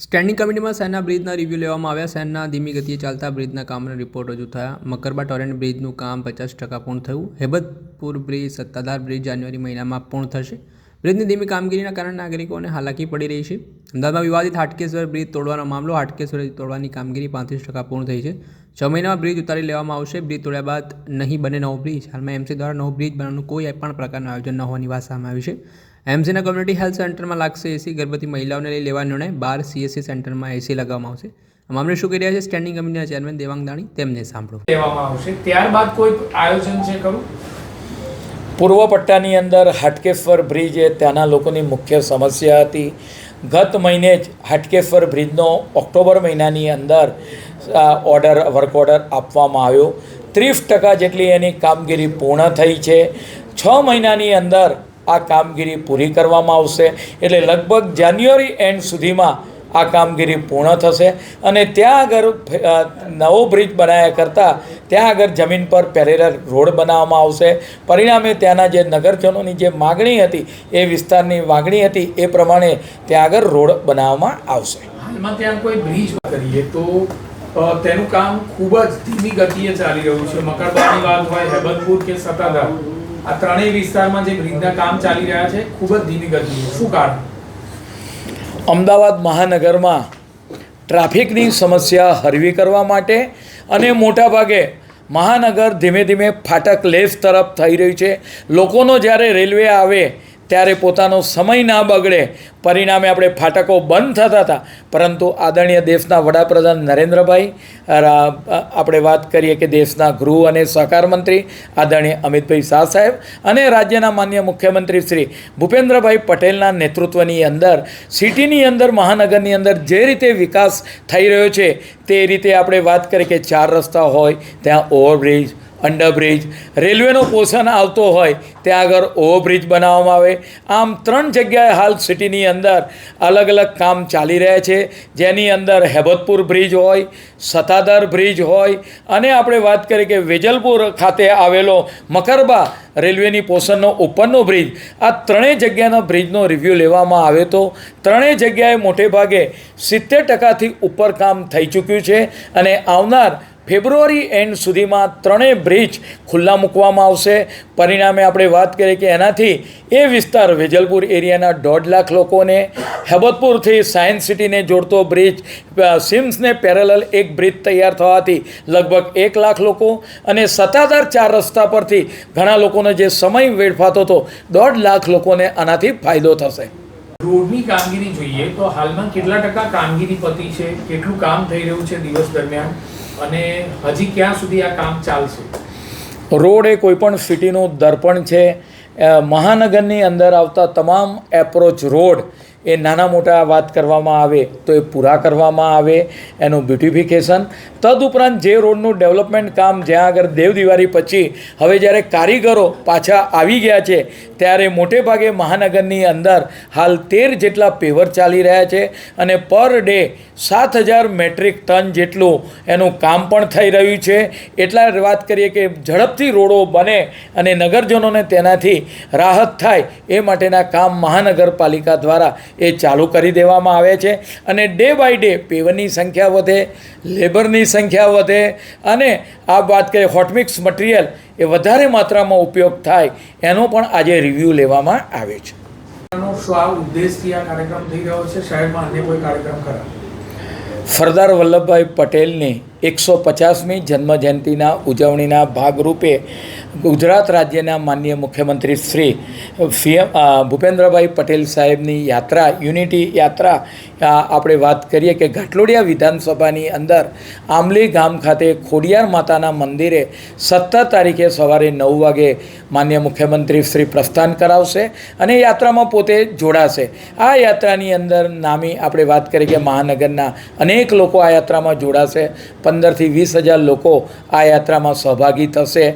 Standing કમિટીમાં શહેરના બ્રિજના review લેવામાં આવ્યા. શહેરના ધીમી ગતિએ ચાલતા બ્રિજના કામના રિપોર્ટ રજૂ થયા. મકરબા ટોરેન્ટ બ્રિજનું કામ પચાસ ટકા પૂર્ણ થયું. હેબતપુર બ્રિજ, સત્તાધાર બ્રિજ જાન્યુઆરી મહિનામાં પૂર્ણ થશે. બ્રિજની ધીમી કામગીરીના કારણે નાગરિકોને હાલાકી પડી રહી છે. અમદાવાદમાં વિવાદિત હાટકેશ્વર બ્રિજ તોડવાનો મામલો, હાટકેશ્વર તોડવાની કામગીરી પાંત્રીસ ટકા પૂર્ણ થઈ છે. છ મહિનામાં બ્રિજ ઉતારી લેવામાં આવશે. બ્રિજ તોડ્યા બાદ નહીં બને નવો બ્રિજ. હાલમાં એમસી દ્વારા નવો બ્રિજ બનાવવાનું કોઈ પણ પ્રકારનું આયોજન ન હોવાની વાત સામે આવી છે. એમસીના કોમ્યુનિટી હેલ્થ સેન્ટરમાં લાગશે એસી ગર્ભવતી મહિલાઓને લઈ લેવા નિર્ણય. બાર સીએસસી સેન્ટરમાં એસી લગાવવામાં આવશે. આ મામલે શું કરી રહ્યા છે સ્ટેન્ડિંગ કમિટીના ચેરમેન દેવાંગ દાણી તેમને સાંભળો. લેવામાં આવશે. ત્યારબાદ કોઈ આયોજન છે ખરું? પૂર્વ પટ્ટાની અંદર હાટકેશ્વર બ્રિજ એ ત્યાંના લોકોની મુખ્ય સમસ્યા હતી. ગત મહિને જ હાટકેશ્વર બ્રિજનો ઓક્ટોબર મહિનાની અંદર ઓર્ડર વર્ક ઓર્ડર આપવામાં આવ્યો. ત્રીસ ટકા જેટલી એની કામગીરી પૂર્ણ થઈ છે. છ મહિનાની અંદર આ કામગીરી પૂરી કરવામાં આવશે. એટલે લગભગ જાન્યુઆરી એન્ડ સુધીમાં આ કામગીરી પૂર્ણ થશે અને ત્યાં આગળ નવો બ્રિજ બનાવ્યા કરતાં ત્યાં આગળ જમીન પર પેરેલર રોડ બનાવવામાં આવશે. પરિણામે ત્યાંના જે નગરજનોની જે માગણી હતી, એ વિસ્તારની માગણી હતી, એ પ્રમાણે ત્યાં આગળ રોડ બનાવવામાં આવશે. હાલમાં ત્યાં કોઈ બ્રિજ કરીએ તો તેનું કામ ખૂબ જ ધીમી ગતિએ ચાલી રહ્યું છે. મકરબાની વાત હોય, હેબતપુર કે સત્તાધાર આ ત્રણેય વિસ્તારમાં જે બ્રિજના કામ ચાલી રહ્યા છે, ખૂબ જ ધીમી ગતિએ. શું કારણ? અમદાવાદ મહાનગરમાં ટ્રાફિકની સમસ્યા હળવી કરવા માટે અને મોટાભાગે મહાનગર ધીમે ધીમે ફાટક લેફ તરફ થઈ રહ્યું છે. લોકોનો જ્યારે રેલવે આવે ત્યારે પોતાનો સમય ના બગડે. પરિણામે આપણે ફાટકો બંધ થતા હતા. પરંતુ આદરણીય દેશના વડાપ્રધાન નરેન્દ્રભાઈ આપણે વાત કરીએ કે દેશના ગૃહ અને સહકાર મંત્રી આદરણીય અમિતભાઈ શાહ સાહેબ અને રાજ્યના માન્ય મુખ્યમંત્રી શ્રી ભૂપેન્દ્રભાઈ પટેલના નેતૃત્વની અંદર, સિટીની અંદર, મહાનગરની અંદર જે રીતે વિકાસ થઈ રહ્યો છે તે રીતે આપણે વાત કરીએ કે ચાર રસ્તા હોય, ત્યાં ઓવરબ્રિજ અંડરબ્રિજ રેલવેનો પોષણ આવતો હોય ત્યાં આગળ ઓવરબ્રિજ બનાવવામાં આવે. આમ ત્રણ જગ્યાએ હાલ સિટીની અંદર અલગ અલગ કામ ચાલી રહ્યા છે. જેની અંદર હેબતપુર બ્રિજ હોય સતાદર બ્રિજ હોય, અને આપણે વાત કરીએ કે વેજલપુર ખાતે આવેલો મકરબા રેલવેની પોષણનો ઉપરનો બ્રિજ આ ત્રણેય જગ્યાના બ્રિજનો રિવ્યૂ લેવામાં આવે તો ત્રણેય જગ્યાએ મોટે ભાગે સિત્તેર ટકાથી ઉપર કામ થઈ ચૂક્યું છે. અને આવનાર ફેબ્રુઆરી એન્ડ સુધીમાં ત્રણેય બ્રિજ ખુલ્લા મૂકવામાં આવશે. પરિણામે આપણે વાત કરીએ કે એનાથી એ વિસ્તાર વેજલપુર એરિયાના દોઢ લાખ લોકોને, હેબતપુરથી સાયન્સ સિટીને જોડતો બ્રિજ સિમ્સને પેરેલલ એક બ્રિજ તૈયાર થવાથી લગભગ એક લાખ લોકો અને સત્તાધાર ચાર રસ્તા પરથી ઘણા લોકોનો જે સમય વેડફાતો હતો, દોઢ લાખ લોકોને આનાથી ફાયદો થશે. રોડની કામગીરી જોઈએ તો હાલમાં કેટલા ટકા કામગીરી પતી છે? કેટલું કામ થઈ રહ્યું છે દિવસ દરમિયાન? અને હજી ક્યાં સુધી આ કામ ચાલશે? રોડ એ કોઈપણ સિટીનું દર્પણ છે. મહાનગરની અંદર આવતા તમામ એપ્રોચ રોડ એ નાના મોટા વાત કરવામાં આવે તો એ પૂરા કરવામાં આવે, એનું બ્યુટિફિકેશન તદુપરાંત જે રોડનું ડેવલપમેન્ટ કામ જ્યાં આગળ દેવદિવાળી પછી હવે જ્યારે કારીગરો પાછા આવી ગયા છે, ત્યારે મોટે ભાગે મહાનગરની અંદર હાલ તેર જેટલા પેવર ચાલી રહ્યા છે અને પર ડે સાત હજાર મેટ્રિક ટન જેટલું એનું કામ પણ થઈ રહ્યું છે. એટલા વાત કરીએ કે ઝડપથી રોડો બને અને નગરજનોને તેનાથી રાહત થાય એ માટેના કામ મહાનગરપાલિકા દ્વારા એ ચાલુ કરી દેવામાં આવે છે અને ડે બાય ડે પેવરની સંખ્યા વધે લેબરની સંખ્યા વધે અને આ વાત કરીએ હોટમિક્સ મટીરિયલ એ વધારે માત્રામાં ઉપયોગ થાય એનો પણ આજે રિવ્યૂ લેવામાં આવે છે. આનો શું આ કાર્યક્રમ થઈ રહ્યો છે? શહેરમાં અન્ય કોઈ કાર્યક્રમ સરદાર વલ્લભભાઈ પટેલની એકસો પચાસમી જન્મજયંતિના ઉજવણીના ભાગરૂપે ગુજરાત રાજ્યના માનનીય મુખ્યમંત્રી શ્રી ભૂપેન્દ્રભાઈ પટેલ સાહેબની યાત્રા, યુનિટી યાત્રા. આપણે વાત કરીએ કે ઘાટલોડિયા વિધાનસભાની અંદર આંબલી ગામ ખાતે ખોડિયાર માતાના મંદિરે સત્તર તારીખે સવારે નવ વાગે માન્ય મુખ્યમંત્રી શ્રી પ્રસ્થાન કરાવશે અને યાત્રામાં પોતે જોડાશે. આ યાત્રાની અંદર નામી આપણે વાત કરીએ કે મહાનગરના અનેક લોકો આ યાત્રામાં જોડાશે. પંદરથી વીસ હજાર લોકો આ યાત્રામાં સહભાગી થશે.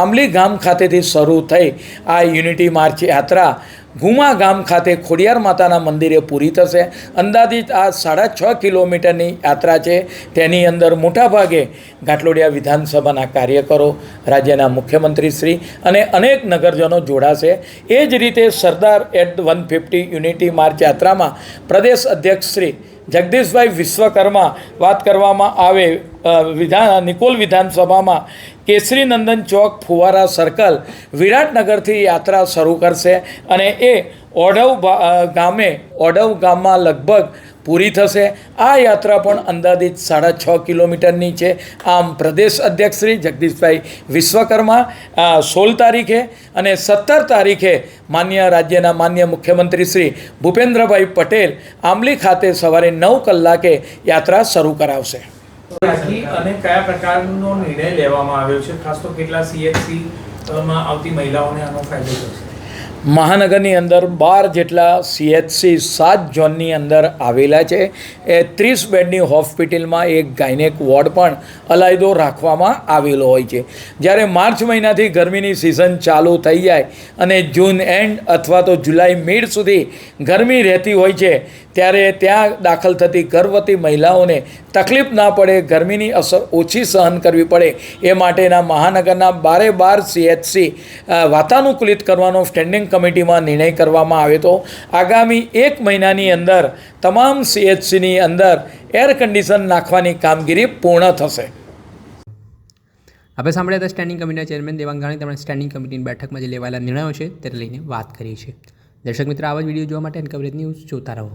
આંબલી ગામ ખાતેથી શરૂ થઈ આ યુનિટી માર્ચ યાત્રા ગુમા ગામ ખાતે ખોડિયાર માતાના મંદિરે પૂરી થશે. અંદાજિત આ સાડા છ કિલોમીટરની યાત્રા છે. તેની અંદર મોટાભાગે ઘાટલોડિયા વિધાનસભાના કાર્યકરો, રાજ્યના મુખ્યમંત્રીશ્રી અને અનેક નગરજનો જોડાશે. એ જ રીતે Sardar at one fifty unity march યાત્રામાં પ્રદેશ અધ્યક્ષ શ્રી જગદીશભાઈ વિશ્વકર્મા વાત કરવામાં આવે વિધાન, નિકોલ વિધાનસભામાં કેસરી નંદન ચોક ફુવારા સર્કલ વિરાટનગરથી યાત્રા શરૂ કરશે અને એ ઓઢવ ગામે, ઓઢવ ગામમાં લગભગ પૂરી થશે. આ યાત્રા પણ અંદાજિત સાડા છ કિલોમીટરની છે. આમ પ્રદેશ અધ્યક્ષ શ્રી જગદીશભાઈ વિશ્વકર્મા સોળ તારીખે અને સત્તર તારીખે માન્ય રાજ્યના માન્ય મુખ્યમંત્રી શ્રી ભૂપેન્દ્રભાઈ પટેલ આંબલી ખાતે સવારે નવ કલાકે યાત્રા શરૂ કરાવશે. અને કયા પ્રકારનો નિર્ણય લેવામાં આવ્યો છે? ખાસ તો કેટલા સીએચસી આવતી મહિલાઓને આનો ફાયદો થશે મહાનગરની અંદર બાર જેટલા સીએચસી સાત ઝોનની અંદર આવેલા છે. એ ત્રીસ બેડની હોસ્પિટલમાં એક ગાયનેક વોર્ડ પણ અલાયદો રાખવામાં આવેલો હોય છે. જ્યારે માર્ચ મહિનાથી ગરમીની સિઝન ચાલુ થઈ જાય અને જૂન એન્ડ અથવા તો જુલાઈ મિડ સુધી ગરમી રહેતી હોય છે, ત્યારે ત્યાં દાખલ થતી ગર્ભવતી મહિલાઓને તકલીફ ના પડે, ગરમીની અસર ઓછી સહન કરવી પડે. એ માટેના મહાનગરના બારે બાર સીએચસી વાતાનુકૂલિત કરવાનો સ્ટેન્ડિંગ કમિટીમાં નિર્ણય કરવામાં આવ્યો હતો. આગામી એક મહિનાની અંદર તમામ સીએચસીની અંદર એર કન્ડિશન નાખવાની કામગીરી પૂર્ણ થશે. આપણે સાંભળ્યા હતા સ્ટેન્ડિંગ કમિટીના ચેરમેન દેવાંગાણી તેમણે સ્ટેન્ડિંગ કમિટીની બેઠકમાં જે લેવાયેલા નિર્ણયો છે, તેને લઈને વાત કરી છે. દર્શક મિત્રો, આવા જ વીડિયો જોવા માટે એન કવરેજ ન્યૂઝ જોતા રહો.